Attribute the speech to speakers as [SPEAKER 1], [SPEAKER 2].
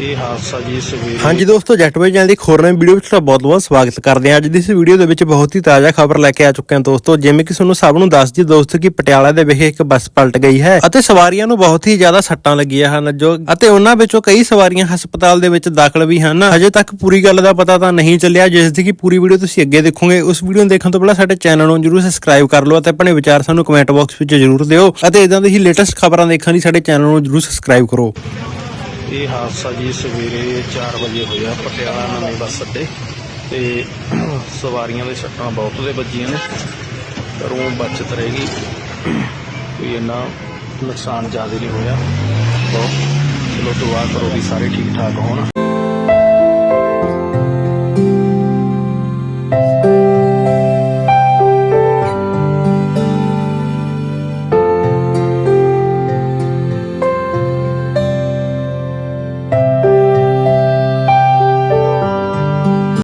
[SPEAKER 1] ਇਹ ਹਾਦਸਾ ਜੀ ਸਵੇਰੇ
[SPEAKER 2] ਹਾਂਜੀ ਦੋਸਤੋ ਜੱਟਵੇ ਚੈਨਲ ਦੀ ਇੱਕ ਵੀਡੀਓ ਵਿੱਚ ਤੁਹਾਡਾ ਬਹੁਤ-ਬਹੁਤ ਸਵਾਗਤ ਕਰਦੇ ਹਾਂ। ਅੱਜ ਦੀ ਇਸ ਵੀਡੀਓ ਦੇ ਵਿੱਚ ਬਹੁਤ ਹੀ ਤਾਜ਼ਾ ਖਬਰ ਲੈ ਕੇ ਆ ਚੁੱਕੇ ਹਾਂ ਦੋਸਤੋ। ਜਿਵੇਂ ਕਿ ਤੁਹਾਨੂੰ ਸਭ ਨੂੰ ਦੱਸ ਜੀ ਦੋਸਤੋ ਕਿ ਪਟਿਆਲਾ ਦੇ ਵਿਖੇ ਇੱਕ ਬੱਸ ਪਲਟ ਗਈ ਹੈ ਅਤੇ ਸਵਾਰੀਆਂ ਨੂੰ ਬਹੁਤ ਹੀ ਜ਼ਿਆਦਾ ਸੱਟਾਂ ਲੱਗੀਆਂ ਹਨ ਜੋ ਅਤੇ ਉਹਨਾਂ ਵਿੱਚੋਂ ਕਈ ਸਵਾਰੀਆਂ ਹਸਪਤਾਲ ਦੇ ਵਿੱਚ ਦਾਖਲ ਵੀ ਹਨ। ਹਜੇ ਤੱਕ ਪੂਰੀ ਗੱਲ ਦਾ ਪਤਾ ਤਾਂ ਨਹੀਂ ਚੱਲਿਆ। ਜਿਸ ਦੀ ਕਿ ਪੂਰੀ ਵੀਡੀਓ ਤੁਸੀਂ ਅੱਗੇ ਦੇਖੋਗੇ, ਉਸ ਵੀਡੀਓ ਨੂੰ ਦੇਖਣ ਤੋਂ ਪਹਿਲਾਂ ਸਾਡੇ ਚੈਨਲ ਨੂੰ ਜਰੂਰ ਸਬਸਕ੍ਰਾਈਬ ਕਰ ਲਓ ਅਤੇ ਆਪਣੇ ਵਿਚਾਰ ਸਾਨੂੰ ਕਮੈਂਟ ਬਾਕਸ ਵਿੱਚ ਜਰੂਰ ਦਿਓ ਅਤੇ ਇਦਾਂ ਦੀ ਹੀ ਲੇਟੈਸਟ ਖਬਰਾਂ ਦੇਖਣ ਲਈ ਸਾਡੇ ਚੈਨਲ ਨੂੰ ਜਰੂਰ ਸਬਸਕ੍ਰਾਈਬ ਕਰੋ।
[SPEAKER 1] ਇਹ ਹਾਦਸਾ ਜੀ ਸਵੇਰੇ 4 ਵਜੇ ਹੋਇਆ, ਪਟਿਆਲਾ ਨਵੇਂ ਬੱਸ ਅੱਡੇ ਤੇ ਸਵਾਰੀਆਂ ਦੇ ਸੱਟਾਂ ਬਹੁਤ ਦੇ ਵੱਜੀਆਂ ਨੇ। ਪਰ ਉਹ ਬਚਤ ਰਹੇਗੀ ਕੋਈ ਇੰਨਾ ਨੁਕਸਾਨ ਜ਼ਿਆਦਾ ਨਹੀਂ ਹੋਇਆ। ਬਹੁਤ। ਚਲੋ ਦੁਆ ਕਰੋ ਵੀ ਸਾਰੇ ਠੀਕ ਠਾਕ ਹੋਣ।